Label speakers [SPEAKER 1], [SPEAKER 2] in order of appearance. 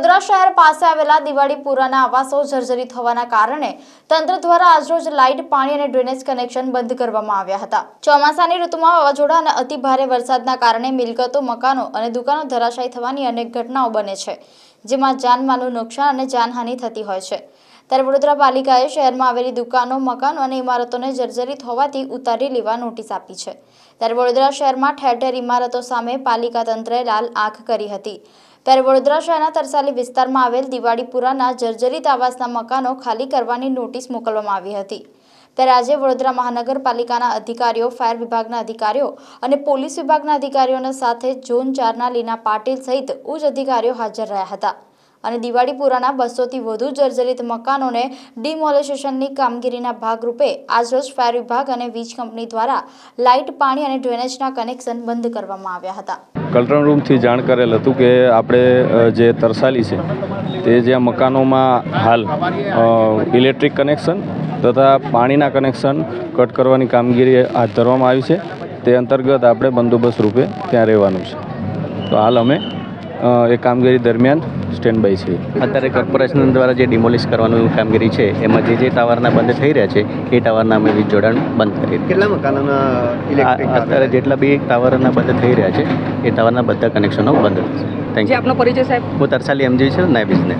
[SPEAKER 1] શહેર પાસે આવેલા દિવાળીપુરાના આવાસો જર્જરિત હોવાના કારણે તંત્ર દ્વારા આજરોજ લાઇટ, પાણી અને ડ્રેનેજ કનેક્શન બંધ કરવામાં આવ્યા હતા. ચોમાસાની ઋતુમાં વાવાઝોડા અને અતિ ભારે વરસાદના કારણે મિલકતો, મકાનો અને દુકાનો ધરાશાયી થવાની અનેક ઘટનાઓ બને છે, જેમાં જાનમાલનું નુકસાન અને જાનહાનિ થતી હોય છે. ત્યારે વડોદરા પાલિકાએ શહેરમાં આવેલી દુકાનો, મકાનો અને ઇમારતોને જર્જરિત હોવાથી ઉતારી લેવા નોટિસ આપી છે. ત્યારે વડોદરા શહેરમાં ઠેર ઠેર ઇમારતો સામે પાલિકા તંત્રએ લાલ આંખ કરી હતી. ત્યારે વડોદરા શહેરના તરસાલી વિસ્તારમાં આવેલ દિવાળીપુરાના જર્જરિત આવાસના મકાનો ખાલી કરવાની નોટિસ મોકલવામાં આવી હતી. ત્યારે આજે વડોદરા મહાનગરપાલિકાના અધિકારીઓ, ફાયર વિભાગના અધિકારીઓ અને પોલીસ વિભાગના અધિકારીઓના સાથે ઝોન ચારના લીના પાટીલ સહિત ઉચ્ચ અધિકારીઓ હાજર રહ્યા હતા. અને દિવાળીપુરાના બસોથી વધુ જર્જરિત મકાનોને ડિમોલેશનની કામગીરીના ભાગરૂપે આજરોજ ફાયર વિભાગ અને વીજ કંપની દ્વારા લાઇટ, પાણી અને ડ્રેનેજના કનેક્શન બંધ કરવામાં આવ્યા હતા.
[SPEAKER 2] કંટ્રોલ રૂમથી જાણ કરેલ હતું કે આપણે જે તરસાલી છે, તે જ્યાં મકાનોમાં હાલ ઇલેક્ટ્રિક કનેક્શન તથા પાણીના કનેક્શન કટ કરવાની કામગીરી હાથ ધરવામાં આવી છે. તે અંતર્ગત આપણે બંદોબસ્ત રૂપે ત્યાં રહેવાનું છે. તો હાલ અમે એ કામગીરી દરમિયાન સ્ટેન્ડ બાય છે.
[SPEAKER 3] અત્યારે કોર્પોરેશન દ્વારા જે ડિમોલિશ કરવાનું કામગીરી છે એમાં જે જે ટાવરના બંધ થઈ રહ્યા છે એ ટાવરના અમે વીજ જોડાણ બંધ કરી
[SPEAKER 4] કેટલા મકાનોના
[SPEAKER 3] અત્યારે જેટલા બી ટાવરના બંધ થઈ રહ્યા છે એ ટાવરના બધા કનેક્શનો બંધ થશે. થેન્ક યુ
[SPEAKER 5] આપનો પરિચય સાહેબ?
[SPEAKER 3] હું તરસાલી એમજી છે નાયબ ઇજનેર